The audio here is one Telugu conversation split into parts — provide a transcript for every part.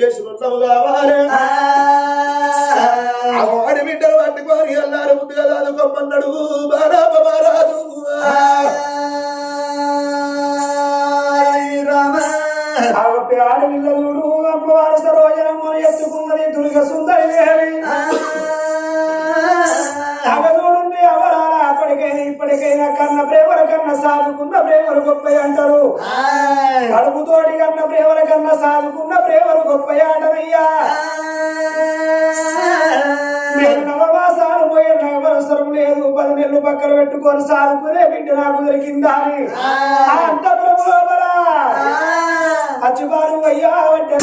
చేసి రొల్లవు పెట్టుకొని సాదుకునే బిడ్డ నాకు దొరికిందా అని అంత ప్రభు లోపల అచ్చుబారు అయ్యా అంటే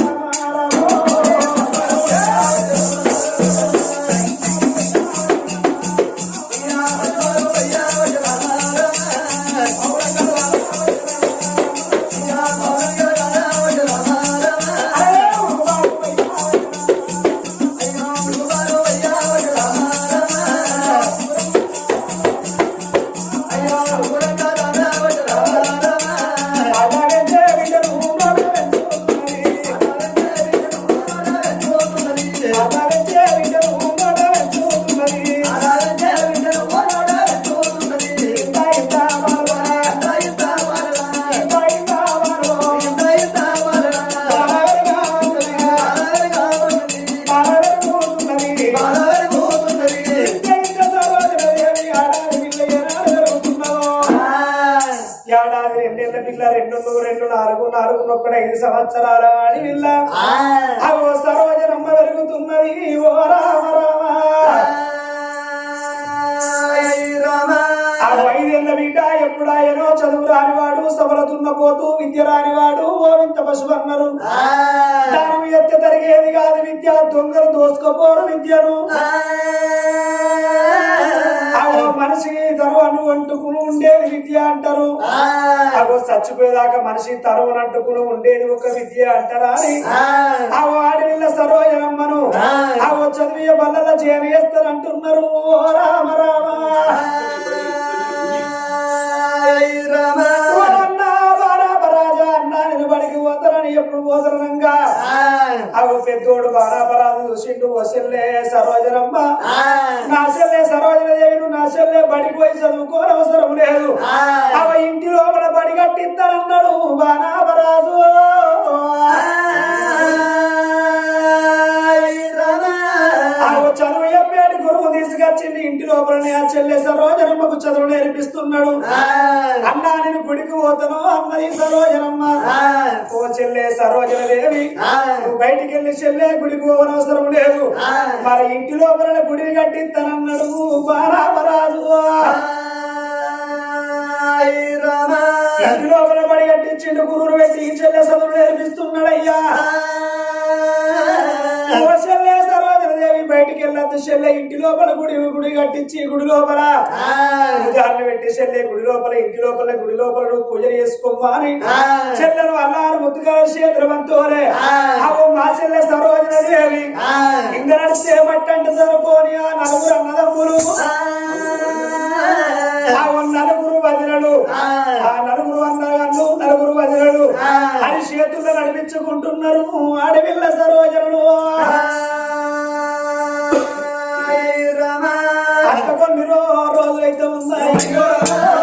పిల్ల రెండు రెండు నాలుగు నాలుగు నొక్కడు ఐదు సంవత్సరాల అని పిల్ల అవో సరోజనమ్మ పెరుగుతున్నది ఓ రామ రామ. ఆ ఐదేళ్ళ బిడ్డ ఎప్పుడాయనో చదువు రానివాడు సబలతున్న పోతూ విద్య రానివాడు ఓ వింత పశువు అన్నారు దానం ఎత్త తరిగేది కాదు విద్య దొంగలు దోసుకోపోరు విద్యను. అవో మనిషి తరువను అంటుకుని ఉండేది విద్య అంటారు. అవో చచ్చిపోయేదాకా మనిషి తరువును అంటుకుని ఉండేది ఒక విద్య అంటారా ఆ. వాడి సరోజనమ్మను. అవో చదివే బల్లల చేరేస్తారంటున్నారు ఓ రామ రామ. ఎప్పుడు పోతనంగా అవు పెద్దోడు బారాబరాజు చూసిండు వసల్లే సరోజనమ్మ నా చెల్లె సరోజన దేవి నా చెల్లె బడికి పోయి చదువుకోనవసరం లేదు. అవ ఇంటి లోపల బడి కట్టిస్తానన్నాడు తీసుకొచ్చింది ఇంటి లోపలనే ఆ చెల్లె సరోజనమ్మకు చదువు నేర్పిస్తున్నాడు. అన్నా నేను గుడికి పోతాను అన్నది సరోజనమ్మ. ఓ చెల్లె సరోజన దేవి బయటికి వెళ్ళి చెల్లె గుడికి పోవనవసరం లేదు. మరి ఇంటి లోపల గుడిని కట్టిస్తానన్నాడు బారాబరాజు ఇంటి లోపల పడి కట్టించిండు గురువు పెట్టి ఈ చెల్లె చదువు నేర్పిస్తున్నాడయ్యా. ఓ చెల్లె బయటికి వెళ్ళద్దు చెల్లె. ఇంటి లోపల గుడి గుడి కట్టించి గుడి లోపల. పూజారులు పెట్టి చెల్లె గుడి లోపల ఇంటి లోపల గుడి లోపల నువ్వు పూజలు చేసుకోమ్మా అని. అన్నారు ముద్దుగా క్షేత్రమంతోనే అవో మా చెల్లె సరోజన దేవి. ఇంద నడిస్తే మట్టంట ఆ నలుగురు అన్నదమ్ములు. నలుగురు వదిలడు ఆ. నలుగురు అన్నగాళ్ళు నలుగురు వదిలడు అని చేతుల్లో నడిపించుకుంటున్నారు ఆడపిల్ల సరోజనుడు Señora.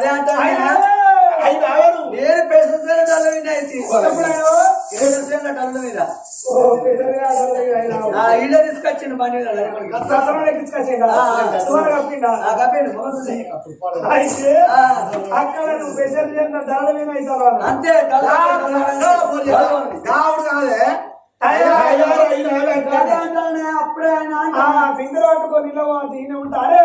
అదే అంటా నేను పెసలు డల్ల విన్నా మీద ఇళ్ళ తీసుకొచ్చిండు. పని అక్కడ నువ్వు పెసలు డల్ల మీద అంతే అప్పుడే ఆయన బిందెలు పట్టుకొని నిలబడి ఈయన ఉంటారే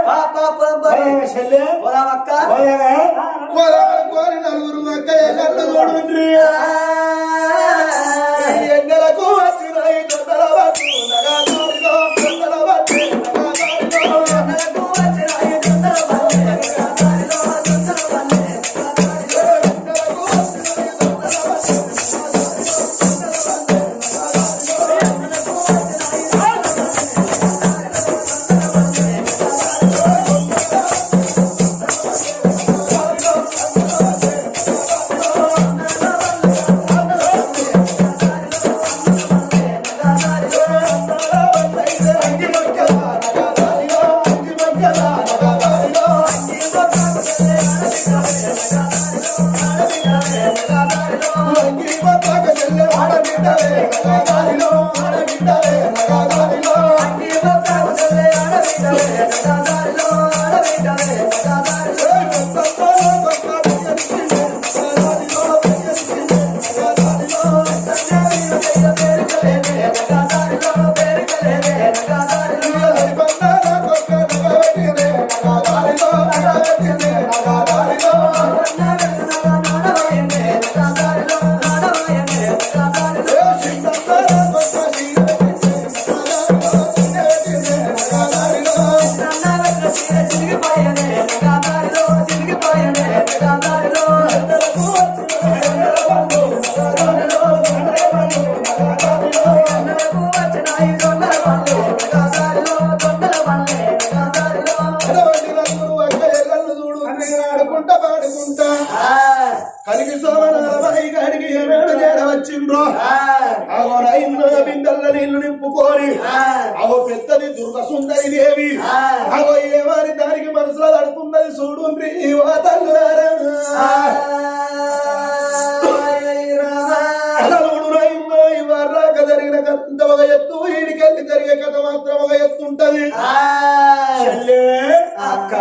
కోరి నలుగురు అక్క ఎల్లెట్ల చూడండి ఉంటది. అక్క.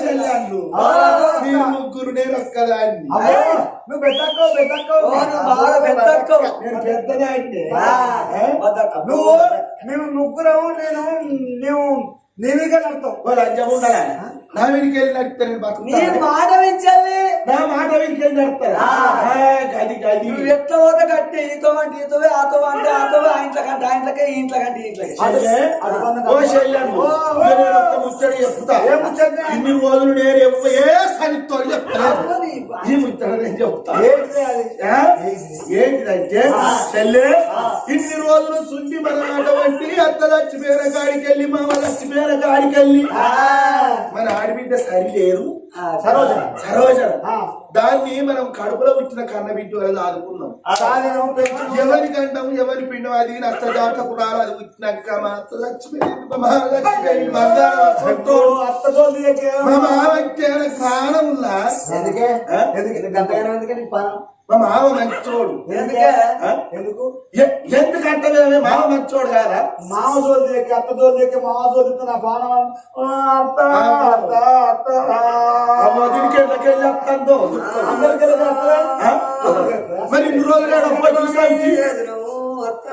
చెల్లెళ్ళు మీరు ముగ్గురు నేను ఒక్కదాన్ని. నువ్వు పెద్దక్కో. నేను పెద్దదాన్ని ఆ, వద్దక్క. నువ్వు మేము ముగ్గురము నేను నువ్వు నీవిగా నడతావు. ఓ లంచం ఉండాలా? నా వీరికి వెళ్ళి నడిపితే నేను నీ బతుకుతాను. మాట వించాలి. నా మాట వీరికి వెళ్ళి నడుపుతారా? ఆ. ఆ, గది గది నువ్వు ఎట్లా పోతే కట్టి ఈతో అంటే ఈతోవే ఆతో అంటే ఆ ఇంట్లో కంటే ఆ ఇంట్లోకే ఈ ఇంట్లో కంటే ఇంట్లోకి ముచ్చట చెప్తా. ఏం ముచ్చట? ఇన్ని రోజులు నేను ఎప్పుడు ఏ సరితో చెప్తా నీ ఈ ముచ్చట నేను చెప్తా? ఏంటిదంటే చెల్లె ఇన్ని రోజులు సుండి మన అటువంటి అత్త చచ్చిపోయిన కాడికి వెళ్ళి మామ చచ్చిపోయిన కాడికి వెళ్ళి మన ఆడబిడ్డ సరి లేరు సరోజన. సరోజన. దాన్ని మనం కడుపులో పుట్టిన కన్న బిడ్డ ఆదుకున్నాం. ఎవరి కండం ఎవరి పిండం అది నష్ట జాతకురాలు అది పుట్టినాక మా అత్త చచ్చిపోయింది మా మామ చచ్చిపోయింది మా అత్త వస్తుందో. అత్త జోలి మా మామకి ప్రాణంలా ఎందుకే? నీకు పనం? మా మామ మంచోడు. ఎందుకే? ఎందుకంటే మేమే మామ మంచోడు కాదా? మామ జోలి చేకి అత్త జోలి చేకి మామ జోలి నా ఆ, అత్త అత్త అత్త. దీనికి ఎట్లకి వెళ్ళి వస్తుందో. అందరికీ వెళ్ళి వస్తారా? ఆ? మరి ఇన్ని రోజులు పోయి చూసానికి అత్త.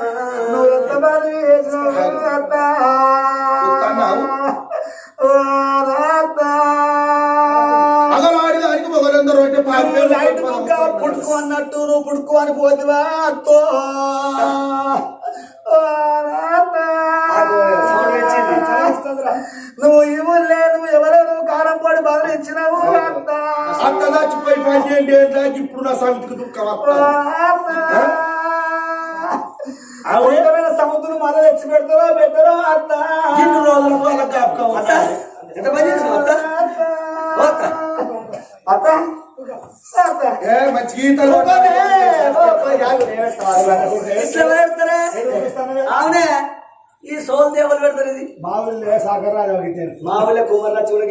అత్త. నువ్వు లైట్ బుక్క పుట్టుకు అన్నట్టు నువ్వు పుట్టుకు అని పోతివా? అత్తో. నువ్వు ఇవ్వలే లేదు ఎవరెవరు కారం పొడి బాగా ఇచ్చినావు అత్త. అత్త చచ్చిపోయి పన్నెండు ఏళ్ళకి ఇప్పుడు నా సమితికి దుఃఖం సముద్రం మళ్ళీ తెచ్చి పెడతారో పెట్టారో అత్త? ఇన్ని రోజుల వాళ్ళ జ్ఞాపకం అత్త. ఎంత పని అత్త? అత్త. మంచి గీతలు? అవునే ఈ సోల్ దేవులు పెడతారు ఇది. మా ఊళ్ళో సాగర్ రాజు ఇచ్చారు. మా ఊళ్ళో కుమార్ రాజు కూడా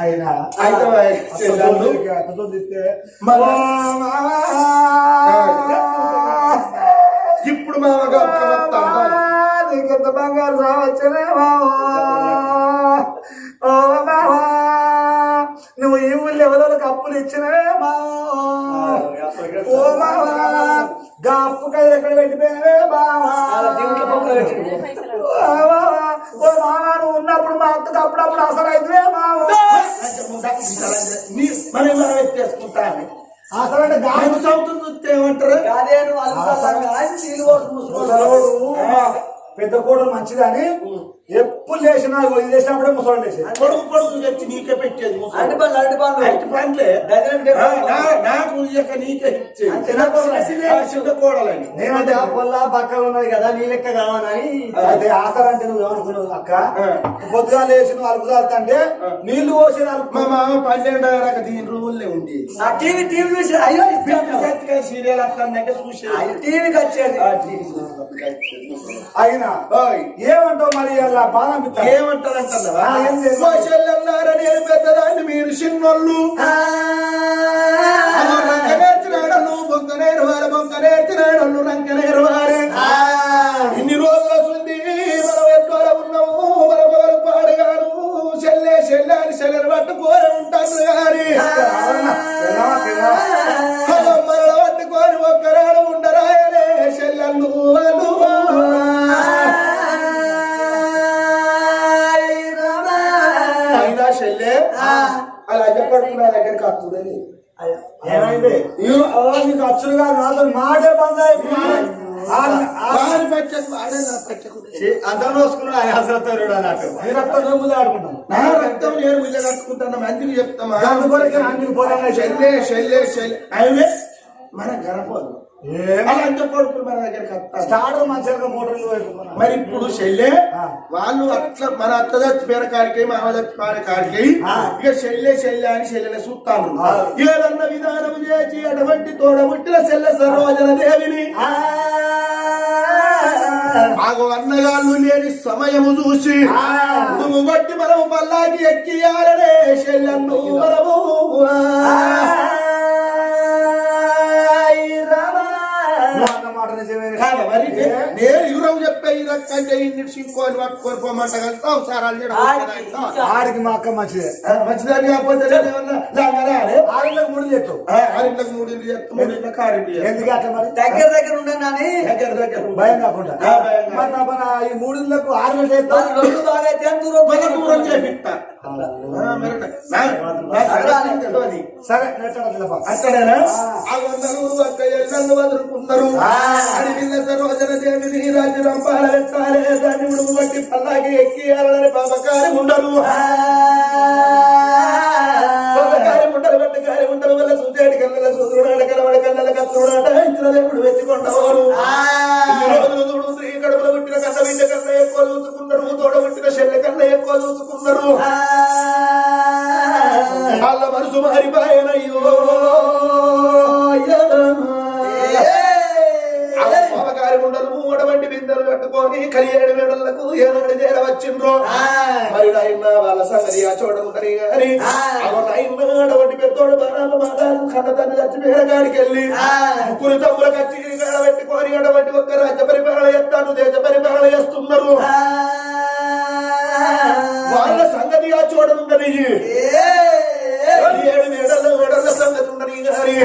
ఆయన మామా. ఇప్పుడు మా జ్ఞాపకం వస్తుంది నీకెంత బంగారు రావచ్చనే మావా? ఓ మావా. నువ్వు ఈ ఊళ్ళో ఎవరికి అప్పులు ఇచ్చినవే మావా ఓ మావా గా అప్పుకాయ ఎక్కడ పెట్టిపోయినవే. ఓ మావా మావా నువ్వు ఉన్నప్పుడు మా అత్తకు అప్పుడప్పుడు అసలు అయితే మావా నీ- మనం మనం ఎత్తేసుకుంటాను అసలు అంటే గాలి ఏమంటారు? కాదే పెద్ద కోడలు మంచిదని. ఎప్పుడు లేచినా ఇది చేసినప్పుడే ముసలోడు లేచేది కొడుకు కొడుకు తెచ్చి నీకే పెట్టేది ముసలి. అరటి పళ్ళు అరటి పళ్ళు అరటి పండ్లే. నాకు ఇయ్యక నీకే ఇచ్చేది. చిన్న కోడలు. ఆ, చిన్న కోడలని. నేనంటే పొల్ల పక్కన ఉన్నది కదా నీ లెక్క కావాలని. అదే ఆసర అంటే నువ్వు ఏమనుకున్నావు అక్క. పొద్దుగా లేచి నువ్వు అలుపు తాగుతుంటే నీళ్ళు పోసి అలుపు మా మామ పన్నెండు అయ్యాక దీని రూములే ఉంది ఆ టీవీ టీవీ చూసి అయ్యో సీరియల్ అట్లంటే చూసేది. టీవీకి వచ్చేది. ఆ, టీవీ చూసేది. అయినా ఏమంటావు మరి అలా బాగా అనిపిస్తా ఏమంటారంటున్నావా ఆ, ఏం లేదు. ఓ చెల్లెల్లారా, నేను పెద్దదాన్ని మీరు చిన్నోళ్ళు. రక్తం నా నేను కట్టుకుంటాను చెప్తామా? దాని కొరకే పోరాడే అయినే మనం గనపోదు అలాంటి కొడుకులు మన దగ్గరికి వస్తారు స్టార్టర్ మంచిగా మోటార్లు పెట్టుకున్నాం మరి ఇప్పుడు చెల్లె. వాళ్ళు అట్లా మన అత్త చచ్చిపోయిన కాడికి మామ చచ్చిపోయిన కాడికి ఇక చెల్లె చెల్లె అని చెల్లెని చూస్తాను ఏదన్న విధానం చేసి అటువంటి తోడబుట్టిన చెల్లె సరోజన దేవిని మాకు అన్నగాళ్ళు లేని సమయము చూసి నువ్వు బట్టి మనము పల్లాకి ఎక్కియాలనే చెల్లెన్ను మనము. కాదా మరి నేను ఎవరవు చెప్పే ఈ రకంగా ఇన్ని సింకోని పట్టుకొని పోమంట కానీ సంసారాలు చేయడం? ఆడికి మా అక్క మంచిదే. మంచిదని కాకపోతే ఏమన్నా లాగానే అరే? ఆడికి మూడు ఆరింట్లకు మూడింటి చేస్తాం మూడింట్లకు ఆరింటి. ఎందుకు అట్లా మరి? దగ్గర దగ్గర ఉండను దగ్గర దగ్గర భయం కాకుండా. మన ఈ మూడిళ్ళకు ఆరు గంటలు రెండు దూరం చేపిస్తా. అక్కడేనా? నన్ను వదులుకున్నారు అడిగిన సరోజన దేవిని రాజు రంపాల పెట్టాలే దాన్ని ఉడుము బట్టి పల్లాకి ఎక్కి అలని పాపకారి ఉండరు పాపకారి ఉండరు బట్టి కారి ఉండరు వల్ల సూచేటి కళ్ళ సూదుడు కలవడ కళ్ళ కత్తుడు ఇచ్చిన దేవుడు వెచ్చుకుంటవారు బిడ్డ కన్నా ఎక్కువ చూసుకున్నారు తోడ పుట్టిన చెల్లె కన్నా ఎక్కువ చూసుకున్నారు వాళ్ళ మనసు మారిపోయానయ్యో. కట్టుకొని కలియేడు వేడలకు ఏనాడు చేరవచ్చిండ్రో మరి నాయన వాళ్ళ సంగతి ఆ చూడముందని గాని నాయన అటువంటి పెద్దోడు బారామ మాదాలు కన్న తను చచ్చి వేరగాడికి వెళ్ళి ముగ్గురు తమ్ముల కచ్చి పెట్టుకొని అటువంటి ఒక్క రాజ్య పరిపాలన చేస్తాను దేశ పరిపాలన చేస్తున్నారు. వాళ్ళ సంగతి ఆ చూడముందని ఏడు మేడల మేడల సంగతి ఉండని గాని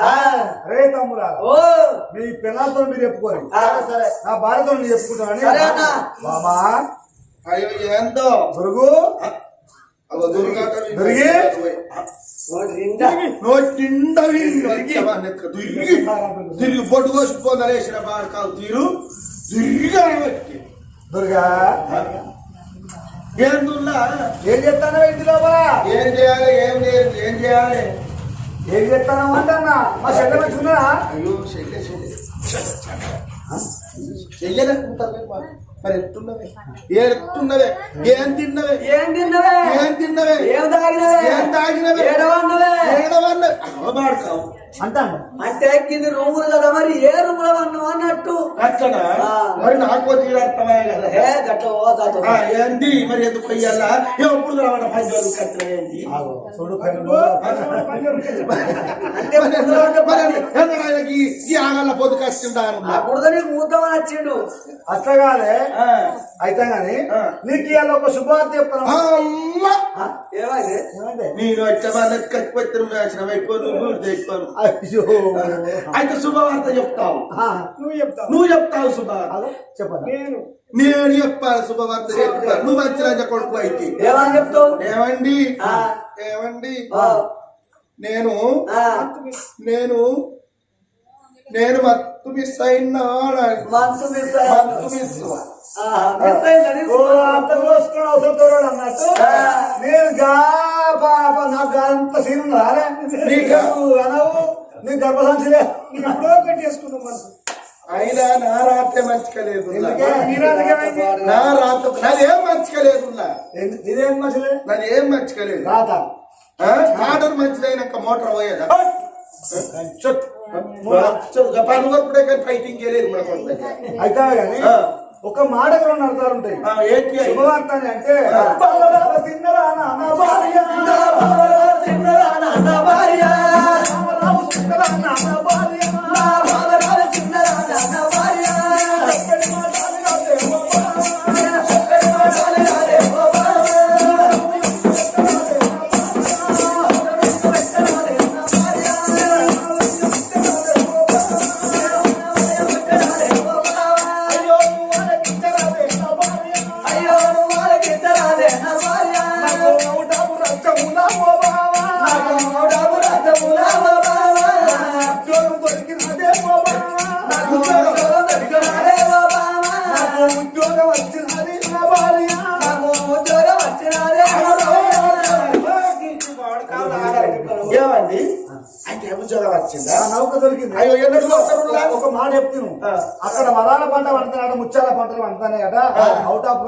ఆ, రే తమ్ముడా ఓ. మీ పిల్లలతో మీరు చెప్పుకోరు. నా భార్యతో సరే అన్న. మామా అయ్యో ఏందో? దొరుగు తిరిగి పొట్టు తీరు. తిరిగి ఏం ఇంటి లోపల ఏం చేయాలి? ఏం లేదు? ఏం చేయాలి? ఏం చెప్తాను అంటన్నా మా మంచి ఉన్నదా అయ్యో చెల్లె చెల్లె మరి ఎత్తున్నవే? ఎత్తున్నవే ఏం తిన్నవే? ఏం తిన్నవే? ఏం తిన్నవే? ఏం తాగినవే? ఏం తాగినవే? ఏడవన్నవే? ఏడవన్న బాడకావు అంటాను. అంటే కింది రూములు కదా మరి ఏ రూములో అన్నావు అన్నట్టు. అట్లనా? ఆ. మరి నాకు తీరు అర్థమయ్యే కదా. ఏ గట్ల పోతాడు ఆ, ఏంది? మరి ఎందుకు అయ్యాలా ఎప్పుడు రావడం పది రోజులు చూడు. అంటే మరి ఈ ఆగల్ల పొద్దు కష్టం అప్పుడు నీకు మూద్దామని వచ్చిండు అట్లా కాదే అయితే గాని. నీకు ఇవాళ ఒక శుభవార్త చెప్తాను ఏమైంది? నేను తెచ్చుకోను అయితే శుభవార్త చెప్తావు. ఆ, నువ్వు చెప్తావు. నువ్వు చెప్తావు శుభవార్త. అదే చెప్పండి నేను. నేను చెప్పాను శుభవార్త చెప్తాను. నువ్వు మంచి రాజ కొడుకు అయితే. ఏమని చెప్తావు? ఏమండి? ఆ. ఏమండి? ఆ, నేను ఆ, నేను నేను మత్తు మిస్ అయినా మనసు మిస్ మత్తు మిస్ ఆహా, మిస్ అయిందని ఓ అంత కోసుకుని అవసరం తోడు అన్నట్టు నేను గా పాప నాకు గా అంత సీన్ ఉందా అరే? నీకు అనవు నీ గర్భసంచిలే ఎప్పుడో కట్టేసుకున్నావు మనసు. అయినా నా రాత్రి మంచిగా లేదు ఎందుకే? నీ రాత్రి నాదేం మంచిగా లేదు ఏంది- ఇదేం మంచిలే నాదేం మంచిగా లేదు. రాత ఆర్డర్ మంచిదైనాక మోటార్ పోయేదా? కానీ ఫైటింగ్ చేయలేదు మన కొడుకు అయితే. ఒక మాట కూడా అర్థాలు ఉంటాయి? శుభవార్త అంటే భార్య.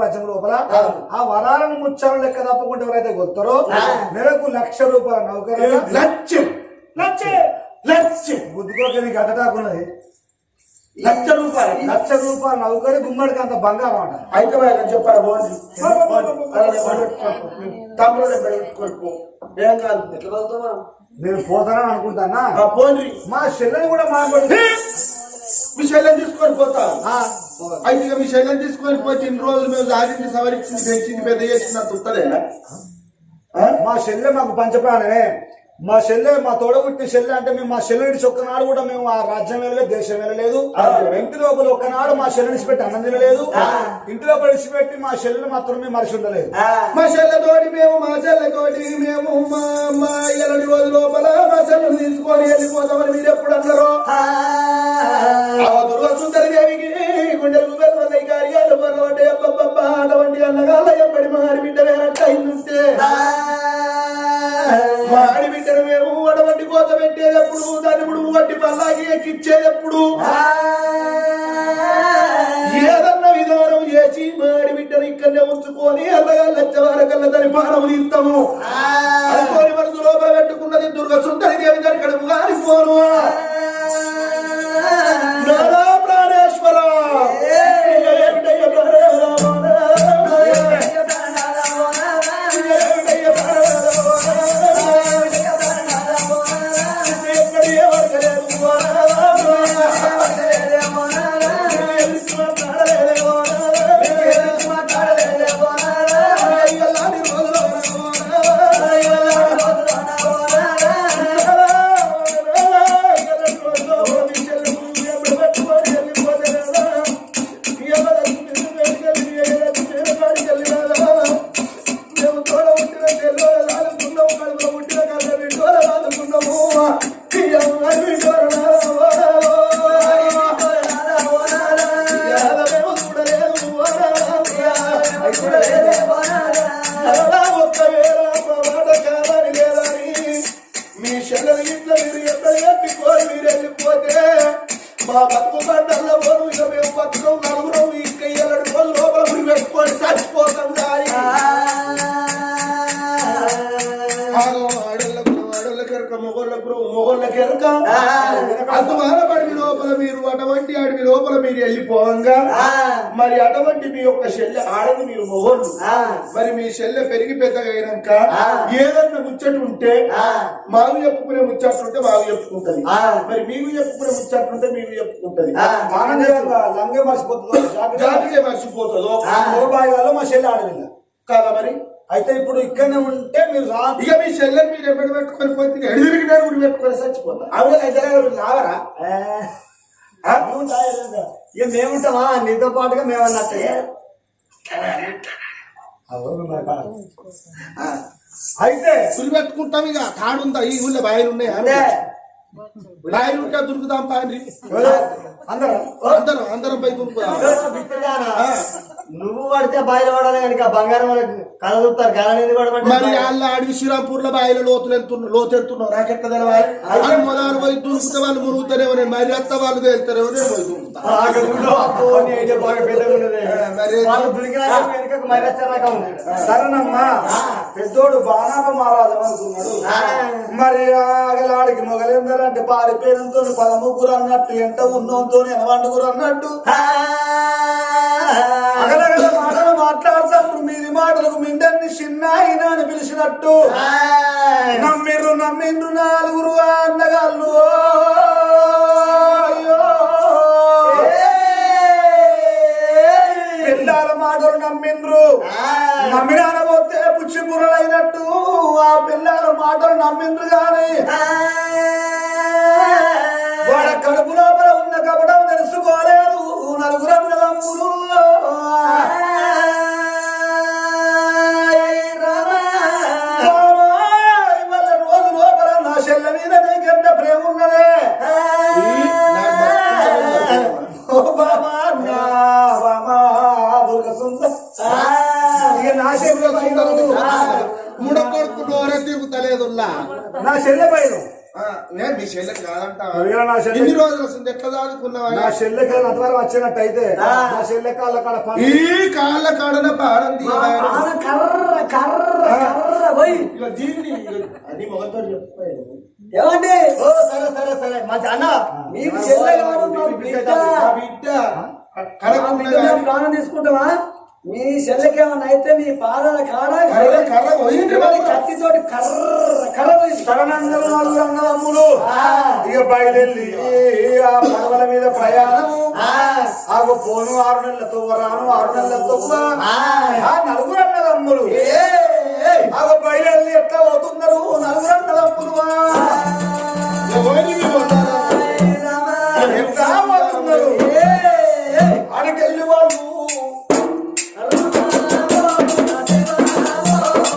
రాజ్యం లోపల? ఆ వరాలను ముత్యాలను లెక్క తప్పకుండా ఎవరైతే కొడతారో నెలకు లక్ష రూపాయల నౌక లక్ష్యం లక్షే లక్ష్యం అడ్డటాకున్నది లక్ష రూపాయలు. లక్ష రూపాయల నౌకరి గుమ్మడికి అంత బంగారం అంట అయితే చెప్పారా తమ్ముడు కొడుకు ఏం కాదు ఎట్లా వెళ్తావు? మనం? నేను పోతానని అనుకుంటానా? మా చెల్లెని కూడా మాట్లాడి. మీ శల్యం తీసుకొని పోతాం అయితే ఇక మీ శల్యం తీసుకొని పోతే ఇన్ని రోజులు మేము ఆడింది సవరించింది పెంచింది పెద్ద చేసినంత ఉత్తలేనా మా చెల్లె మాకు పంచప్రాణమే. మా చెల్లె మా తోడబుట్టిన చెల్లె అంటే మేము మా చెల్లెని ఒక్కనాడు కూడా మేము ఆ రాజ్యం వెళ్ళలేదు దేశం వెళ్ళలేదు ఇంటి లోపల ఒక్కనాడు మా చెల్లెని పెట్టి అన్నం తినలేదు. ఇంటి లోపల విడిచిపెట్టి మా చెల్లెని మాత్రం మేము మరిచి ఉండలేదు. మా చెల్లెతోటి మేము మా చెల్లెతోటి మేము మా ఎల్లడి రోజు లోపల మా చెల్లెని తీసుకొని వెళ్ళిపోతామని మీరు ఎప్పుడు అన్నారో? దుర్గ సుందరి దేవికి గుండెలు అబ్బబ్బబ్బ అటువంటి అన్నగాళ్ళ ఎప్పటి మా ఆడిబిడ్డ వేరట్టు అయిందంటే ఆ, మా ఆడిబిడ్డను మేము అటువంటి కోత పెట్టేటప్పుడు దాన్ని ఇప్పుడు వడ్డి పల్లాకి ఎక్కిచ్చేటప్పుడు ఏదన్న విధానం చేసి మా ఆడిబిడ్డను ఇక్కడనే ఉంచుకొని అల్లగా లచ్చవారకల్లా దాని పానం తీస్తాము అనుకోని పెద్దగా అయినాక ఏదన్నా ముచ్చట ఉంటే మాకు చెప్పుకునే ముచ్చట్లుంటే మాకు చెప్పుకుంటది. మరి మీకు చెప్పుకునే ముచ్చట్లుంటే మీకు చెప్పుకుంటది. ఆనందంగా లంగే మర్చిపోతుంది జాతికే మర్చిపోతుందో మగబాయిలో మా చెల్లి ఆడవిల్ల కాదా మరి? అయితే ఇప్పుడు ఇక్కడనే ఉంటే మీరు ఇక మీ చెల్లెని మీరు ఎప్పుడు పెట్టుకొని పోతే ఎడిదిరిగినా ఊరి పెట్టుకొని చచ్చిపోతా? అవును అయితే రావరా? ఇక మేముంటామా నీతో పాటుగా మేము అన్నట్టే. అయితే ఉరి పెట్టుకుంటాం ఇక. తాడుందా ఈ ఊళ్ళో బాయిలు ఉన్నాయి అదే. బాయిలు ఉంటే దురుకుదాం పాండ్రి అందరం? అందరం అందరం పై బిడ్డలారా, నువ్వు పడితే బయలు పడాలి కనుక బంగారం కళ చూస్తారు అనేది మరి పడమంటే వాళ్ళ అడవి శ్రీరాంపూర్లో బాయిలో లోతులు ఎంత లోతు ఎంతున్నావు నాకెట్ట తెలవాలి అది మొదలు పోయి దురుకుతే వాళ్ళు మురుగుతారేమో నేను. మరి అత్త వాళ్ళు తేలుతారేమో నేను పోయి. మరి మరి. సరేనమ్మా పెద్దోడు బాణాప మహారాజు అనుకున్నాడు. మరి ఆగలాడికి మొగలేందరంటే పారిపోయినంతో పదముగ్గురు అన్నట్టు ఎంత ఉన్నంతో ఎనవండుగురు అన్నట్టు. ఆయన అని పిలిచినట్టు. నమ్మిర్రు నమ్మిండ్రు నాలుగురు అన్నగాళ్ళు అయ్యో. పిల్లల మాటలు నమ్మిండ్రు. నమ్మినాన పోతే పుచ్చి బుర్రలైనట్టు ఆ పిల్లల మాటలు నమ్మిండ్రు గాని. వాడ కడుపు లోపల ఉన్న కపటం తెలుసుకోలేదు. నలుగురు అన్నదమ్ములు నా చెల్లె పైన. మీ చెల్లె కాదంట చెల్లె- ఇన్ని రోజులు వస్తుంది ఎట్లా దాదుకున్నావా నా చెల్లెకి అంతవరకు వచ్చినట్టయితే నా చెల్లె కాళ్ళ కాడ ఈ కాళ్ళ కాడన పారం తీయాలి. కర్ర కర్ర కర్ర పోయి ఇక దీన్ని అని మొగతో చెప్పాను ఏమండి? ఓ సరే సరే సరే. మా అన్న మీకు చెల్లె కాదు బిడ్డ బిడ్డ. ప్రాణం తీసుకుంటామా మీ చెల్లెకి ఏమన్నా అయితే మీ పాదాల కాడ కర్ర. కత్తితోటి కర్ర కర్ర అన్నదమ్ములు ఇక బయలుదేరి ఆ పడవల మీద ప్రయాణము. ఆగో పోను ఆరు నెలలతో రాను ఆరు నెలలతో ఆ. నలుగురు అన్నదమ్ములు. ఆగో బయలుదేరి ఎట్లా అవుతున్నారు నలుగురు అన్నదమ్ములు. ఎవరి